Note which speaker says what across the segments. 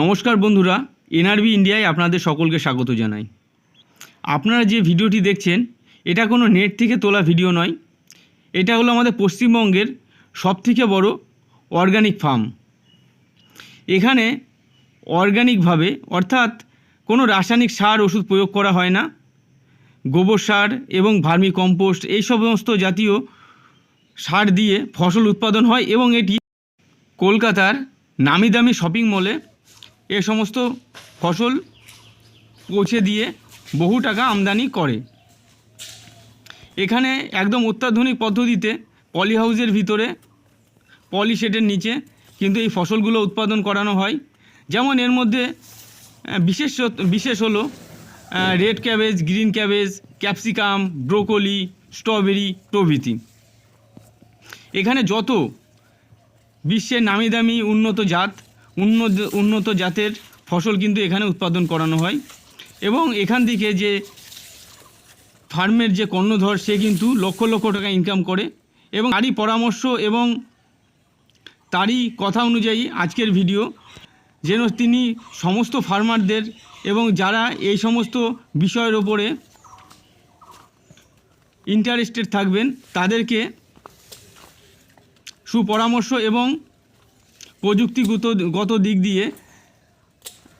Speaker 1: নমস্কার বন্ধুরা, এনআরবি ইন্ডিয়ায় আপনাদের সকলকে স্বাগত জানাই। আপনারা যে ভিডিওটি দেখছেন, এটা কোনো নেট থেকে তোলা ভিডিও নয়। এটা হলো আমাদের পশ্চিমবঙ্গের সবথেকে বড় অর্গানিক ফার্ম। এখানে অর্গানিকভাবে, অর্থাৎ কোনো রাসায়নিক সার ওষুধ প্রয়োগ করা হয় না। গোবর সার এবং ভার্মি কম্পোস্ট এই সমস্ত জাতীয় সার দিয়ে ফসল উৎপাদন হয় এবং এটি কলকাতার নামি দামি শপিং মলে এ সমস্ত ফসল পৌঁছে দিয়ে বহু টাকা আমদানি করে। এখানে একদম অত্যাধুনিক পদ্ধতিতে পলি হাউসের ভিতরে পলি শেডের নিচে কিন্তু এই ফসলগুলো উৎপাদন করানো হয়। যেমন এর মধ্যে বিশেষ বিশেষ হলো red cabbage, green cabbage, capsicum, broccoli, strawberry প্রভৃতি। এখানে যত বিশ্বের নামি দামি উন্নত জাত উন্নত উন্নত জাতের ফসল কিন্তু এখানে উৎপাদন করানো হয়। এবং এখান থেকে যে ফার্মের যে কর্ণধর, সে কিন্তু লক্ষ লক্ষ টাকা ইনকাম করে। এবং তারই পরামর্শ এবং তারই কথা অনুযায়ী আজকের ভিডিও যেন তিনি সমস্ত ফার্মারদের এবং যারা এই সমস্ত বিষয়ের ওপরে ইন্টারেস্টেড থাকবেন, তাদেরকে সুপরামর্শ এবং প্রযুক্তিগত, গত দিক দিয়ে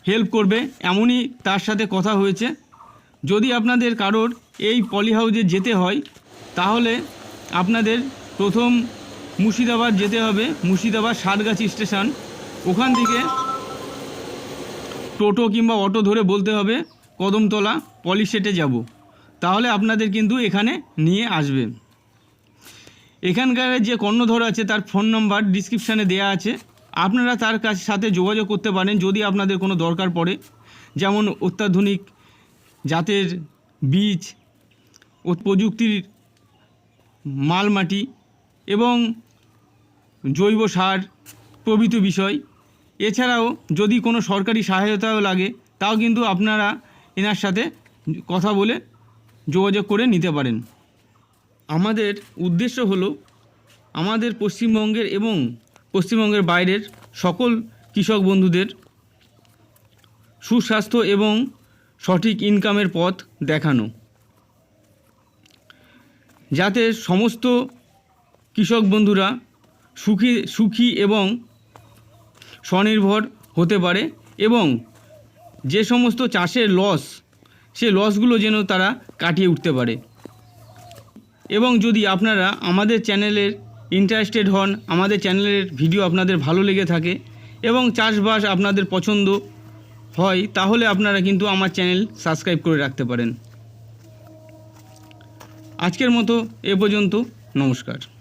Speaker 1: হেল্প করবে, এমনই তার সাথে কথা হয়েছে। যদি আপনাদের কারোর এই পলি হাউসে যেতে হয়, তাহলে আপনাদের প্রথম মুর্শিদাবাদ যেতে হবে, মুর্শিদাবাদ সাতগাছি স্টেশন। ওখান থেকে টোটো কিংবা অটো ধরে বলতে হবে, কদমতলা পলিশেটে যাব। তাহলে আপনাদের কিন্তু এখানে নিয়ে আসবে। এখানকার যে কর্ণধর আছে, তার ফোন নম্বর ডিসক্রিপশানে দেওয়া আছে। আপনারা তার কাছে সাথে যোগাযোগ করতে পারেন যদি আপনাদের কোনো দরকার পড়ে। যেমন অত্যাধুনিক জাতের বীজ, ও প্রযুক্তির মালমাটি এবং জৈব সার প্রভৃতি বিষয়। এছাড়াও যদি কোনো সরকারি সহায়তাও লাগে, তাও কিন্তু আপনারা এনার সাথে কথা বলে যোগাযোগ করে নিতে পারেন। আমাদের উদ্দেশ্য হলো আমাদের পশ্চিমবঙ্গের এবং পশ্চিমবঙ্গের বাইরের সকল কৃষক বন্ধুদের সুস্বাস্থ্য এবং সঠিক ইনকামের পথ দেখানো। যাতে সমস্ত কৃষক বন্ধুরা সুখী সুখী এবং স্বনির্ভর হতে পারে এবং যে সমস্ত চাষের লস সে লসগুলো যেন তারা কাটিয়ে উঠতে পারে। এবং যদি আপনারা আমাদের চ্যানেলের ইন্টারেস্টেড হন, আমাদের চ্যানেলের ভিডিও আপনাদের ভালো লেগে থাকে এবং চাষবাস আপনাদের পছন্দ হয়, তাহলে আপনারা কিন্তু আমার চ্যানেল সাবস্ক্রাইব করে রাখতে পারেন। আজকের মতো এ পর্যন্ত, নমস্কার।